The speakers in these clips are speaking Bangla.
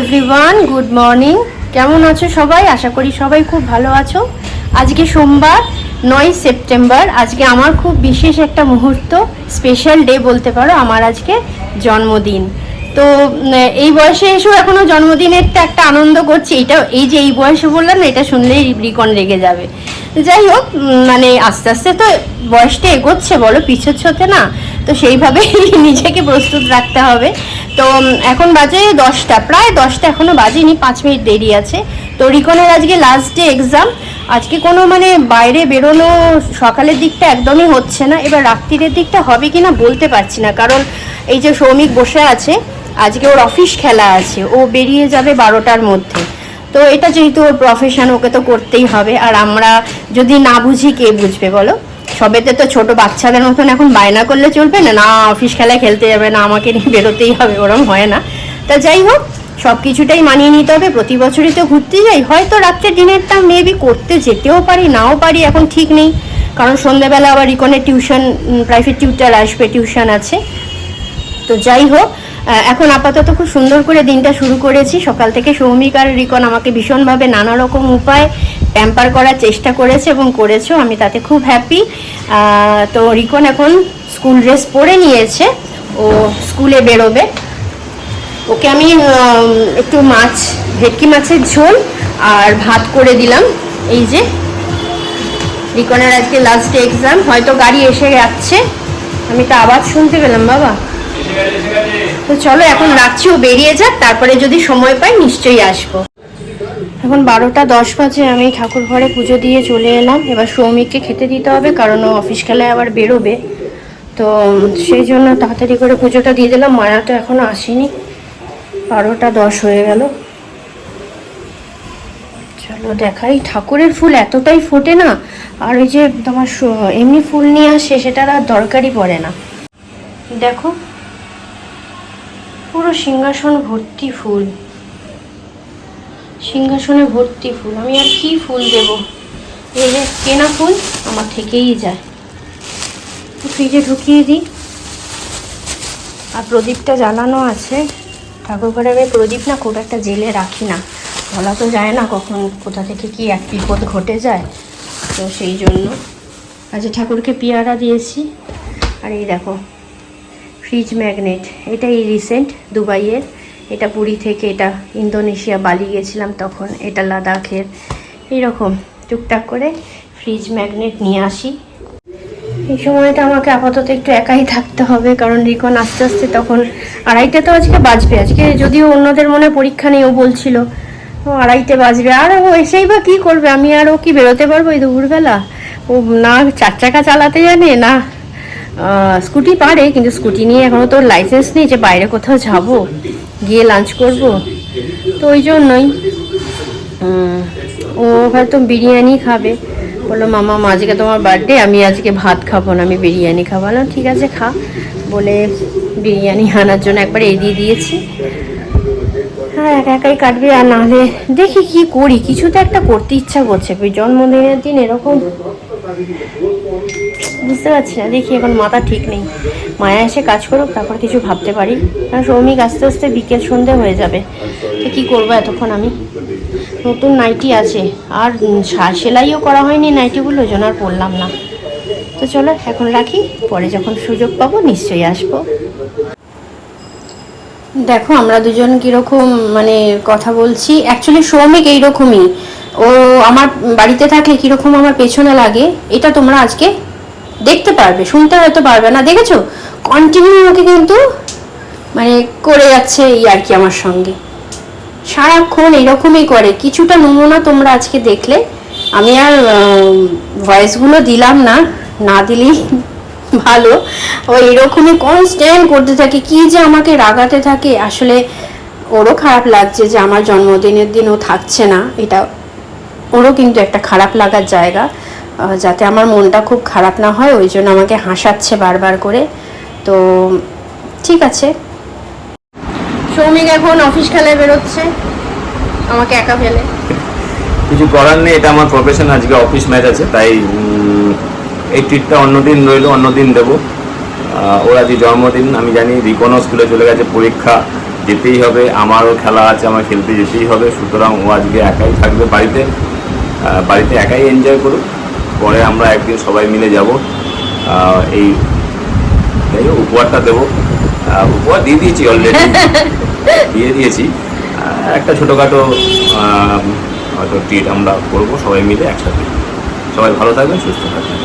এভরিওয়ান গুড মর্নিং কেমন আছো সবাই? আশা করি সবাই খুব ভালো আছো। আজকে সোমবার নয় সেপ্টেম্বর। আজকে আমার খুব বিশেষ একটা মুহূর্ত স্পেশাল ডে বলতে পারো আমার আজকে জন্মদিন। তো এই বয়সে এসেও এখনও জন্মদিনের তো একটা আনন্দ করছি। এটা, এই যে এই বয়সে বললাম এটা শুনলেই রিকন লেগে যাবে। যাই হোক মানে আস্তে আস্তে তো বয়সটা এগোচ্ছে, বলো পিছোচ্ছে না। তো সেইভাবে নিজেকে প্রস্তুত রাখতে হবে। তো এখন বাজে দশটা, প্রায় দশটা এখনও বাজেনি, পাঁচ মিনিট দেরি আছে। তো রিকনের আজকে লাস্ট ডে এক্সাম আজকে কোনো মানে বাইরে বেরোনো সকালের দিকটা একদমই হচ্ছে না। এবার রাত্রিরের দিকটা হবে কি না বলতে পারছি না। কারণ এই যে শ্রমিক বসে আছে, আজকে ওর অফিস খেলা আছে। ও বেরিয়ে যাবে বারোটার মধ্যে। তো এটা যেহেতু ওর প্রফেশন ওকে তো করতেই হবে। আর আমরা যদি না বুঝি, কে বুঝবে বলো? সবেতে তো ছোট বাচ্চাদের মতন এখন বায়না করলে চলবে না না অফিস খেলায় খেলতে যাবে, না আমাকে নিয়ে বেরোতেই হবে, ওরম হয় না। তা যাই হোক সব কিছুটাই মানিয়ে নিতে হবে, প্রতি বছরই তো ঘুরতে যাই, হয়তো রাত্রে ডিনারটা মেবি করতে যেতেও পারি, নাও পারি, এখন ঠিক নেই। কারণ সন্ধ্যেবেলা আবার রিকনের টিউশন প্রাইভেট টিউটার আসবে টিউশন আছে। তো যাই হোক এখন আপাতত খুব সুন্দর করে দিনটা শুরু করেছি। সকাল থেকে সৌমিক আর রিকন আমাকে ভীষণভাবে নানা রকম উপায় প্যাম্পার করার চেষ্টা করেছে এবং করেছ আমি তাতে খুব হ্যাপি তো রিকন এখন স্কুল ড্রেস পরে নিয়েছে, ও স্কুলে বেরোবে। ওকে আমি একটু মাছ, ভেটকি মাছের ঝোল আর ভাত করে দিলাম। এই যে, রিকনের আজকে লাস্ট এক্সাম হয়তো গাড়ি এসে যাচ্ছে। আমি তো আওয়াজ শুনতে পেলাম, বাবা। তো চলো এখন রাখছি, ও বেরিয়ে যাক, তারপরে যদি সময় পাই নিশ্চয়ই আসব। এখন বারোটা দশ বাজে, আমি ঠাকুর ঘরে পুজো দিয়ে চলে এলাম। এবার সৌমিককে খেতে দিতে হবে, কারণ অফিস খেলায় আবার বেরোবে। তো সেই জন্য তাড়াতাড়ি করে পুজোটা দিয়ে দিলাম, মায়া তো এখনও আসেনি। বারোটা দশ হয়ে গেল। চলো দেখাই, ঠাকুরের ফুল এতটাই ফোটে না, আর ওই যে তোমার এমনি ফুল নিয়ে আসে, সেটার আর দরকারই পড়ে না। দেখো, পুরো সিংহাসন ভর্তি ফুল। সিংহাসনে ভর্তি ফুল। আমি আর কি ফুল দেব? এই যে কেনা ফুল আমার থেকেই যায়। ফ্রিজে ঢুকিয়ে দিই। আর প্রদীপটা জ্বালানো আছে। ঠাকুর ঘরে আমি প্রদীপ না খুব একটা জেলে রাখি না। বলা তো যায় না কখন কোথা থেকে কি এক বিপদ ঘটে যায়। তো সেই জন্য আজ ঠাকুরকে পেয়ারা দিয়েছি। আর এই দেখো, ফ্রিজ ম্যাগনেট। এটা এই রিসেন্ট দুবাইয়ের। এটা পুরী থেকে এটা ইন্দোনেশিয়া, বালি গেছিলাম তখন, এটা লাদাখের। এইরকম, টুকটাক করে ফ্রিজ ম্যাগনেট নিয়ে আসি। এই সময়টা আমাকে আপাতত একটু একাই থাকতে হবে, কারণ রিকন আস্তে আস্তে তখন আড়াইটে তো আজকে বাজবে। আজকে যদিও অন্যদের মনে পরীক্ষা নেই, ও বলছিল আড়াইটে বাজবে। আর ও এসেই বা কী করবে? আমি আর ও কি বেরোতে পারব এই দুপুরবেলা? ও না চার চাকা চালাতে জানে, না স্কুটি পারে, কিন্তু স্কুটি নিয়ে এখনও তোর লাইসেন্স নেই যে বাইরে কোথাও যাব, গিয়ে লাঞ্চ করব। তো ওই জন্যই ও হয়তো বিরিয়ানি খাবে। বলল, মামা আজকে তোমার বার্থডে আমি আজকে ভাত খাব না, আমি বিরিয়ানি খাব। না ঠিক আছে, খা। বলে বিরিয়ানি আনার জন্য একবার এড়িয়ে দিয়েছি। হ্যাঁ একা একাই কাটবে, আর নাহলে দেখি কি করি। কিছু তো একটা করতে ইচ্ছা করছে। জন্মদিনের দিন এরকম বুঝতে পারছি না, দেখি এখন মাথা ঠিক নেই। মায়া এসে কাজ করুক, তারপর কিছু ভাবতে পারি। কারণ সৌমিক আস্তে আস্তে বিকেল সন্ধে হয়ে যাবে। তো কী করব এতক্ষণ আমি? নতুন নাইটি আছে। আর সেলাইও করা হয়নি নাইটিগুলো জন্য আর পরলাম না। তো চলো, এখন রাখি। পরে যখন সুযোগ পাবো, নিশ্চয়ই আসব। দেখো, আমরা দুজন কীরকম মানে কথা বলছি। অ্যাকচুয়ালি সৌমিক এইরকমই। ও আমার বাড়িতে থাকলে কীরকম আমার পেছনে লাগে, এটা তোমরা আজকে দেখতে পারবে, শুনতে হয়তো পারবে না। দেখেছ? কন্টিনিউ আমাকে কিন্তু মানে করে যাচ্ছে এই আর কি আমার সঙ্গে। সারাক্ষণ এরকমই করে। কিছুটা নমুনা তোমরা আজকে দেখলে। আমি আর ভয়েসগুলো দিলাম না না দিলেই ভালো। ও এরকমই কনস্ট্যান্ট করতে থাকে, কি যে আমাকে রাগাতে থাকে। আসলে ওরও খারাপ লাগছে যে আমার জন্মদিনের দিন ও থাকছে না। এটা ওরও কিন্তু একটা খারাপ লাগার জায়গা। যাতে আমার মনটা খুব খারাপ না হয় ওই জন্য আমাকে হাসাচ্ছে বারবার করে। তো ঠিক আছে। সৌমিক এখন অফিস খেলায় বেরোচ্ছে। আমাকে একা ফেলে। কিছু করার নেই এটা আমার প্রফেশন আজকে অফিস ম্যাচ আছে তাই এই ট্রিটটা অন্যদিন রইল অন্যদিন দেবো। ওর আজকে জন্মদিন আমি জানি রিকনও স্কুলে চলে গেছে পরীক্ষা যেতেই হবে আমারও খেলা আছে আমার খেলতে যেতেই হবে সুতরাং ও আজকে একাই থাকবে বাড়িতে। বাড়িতে একাই এনজয় করুক। পরে আমরা একদিন সবাই মিলে যাব এই যাই হোক, উপহারটা দেবো। উপহার দিয়ে দিয়েছি অলরেডি দিয়ে দিয়েছি। একটা ছোটোখাটো হয়তো ট্রিট আমরা করব সবাই মিলে একসাথে। সবাই ভালো থাকবেন সুস্থ থাকবেন।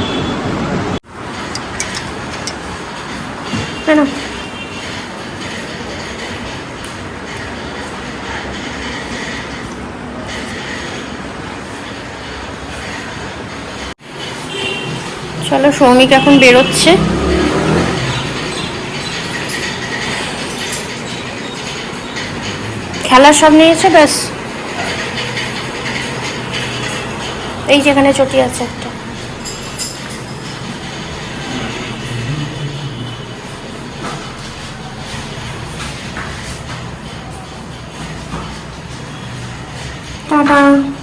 চলো সৌমিক এখন বেরোচ্ছে। খেলা সব নিয়েছে ব্যাস। এই যেখানে চটি আছে একটা। টাটা।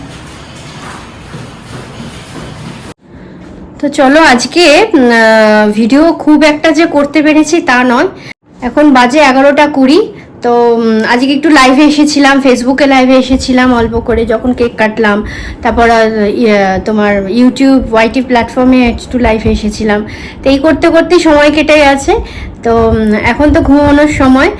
তো চলো আজকে ভিডিও খুব একটা যে করতে পেরেছি তা নয়। এখন বাজে এগারোটা কুড়ি তো আজকে একটু লাইভে এসেছিলাম ফেসবুকে লাইভে এসেছিলাম অল্প করে যখন কেক কাটলাম। তারপর ইয়ে, তোমার ইউটিউব ওয়াইটি প্ল্যাটফর্মে একটু লাইভে এসেছিলাম। তো এই করতে করতেই সময় কেটে গেছে। তো এখন তো ঘুমানোর সময়।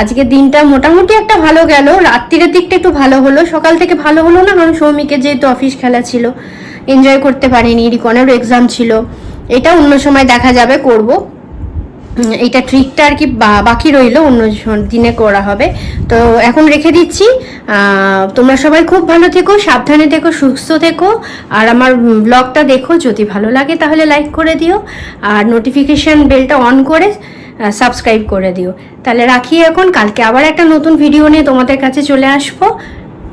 আজকে দিনটা মোটামুটি একটা ভালো গেল। রাত্রিরের দিকটা একটু ভালো হলো। সকাল থেকে ভালো হলো না? কারণ সৌমিকের যেহেতু অফিস খেলা ছিল। এনজয় করতে পারিনি রিকনেরও এক্সাম ছিল। এটা অন্য সময় দেখা যাবে, করব। এইটা ট্রিকটা আর কি বাকি রইল, অন্য দিনে করা হবে। তো এখন রেখে দিচ্ছি। তোমরা সবাই খুব ভালো থেকো, সাবধানে থেকো, সুস্থ থেকো। আর আমার ব্লগটা দেখো, যদি ভালো লাগে তাহলে লাইক করে দিও। আর নোটিফিকেশান বেলটা অন করে সাবস্ক্রাইব করে দিও। তাহলে রাখি এখন, কালকে আবার একটা নতুন ভিডিও নিয়ে তোমাদের কাছে চলে আসব।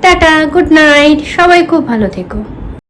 টাটা গুড নাইট সবাই খুব ভালো থেকো।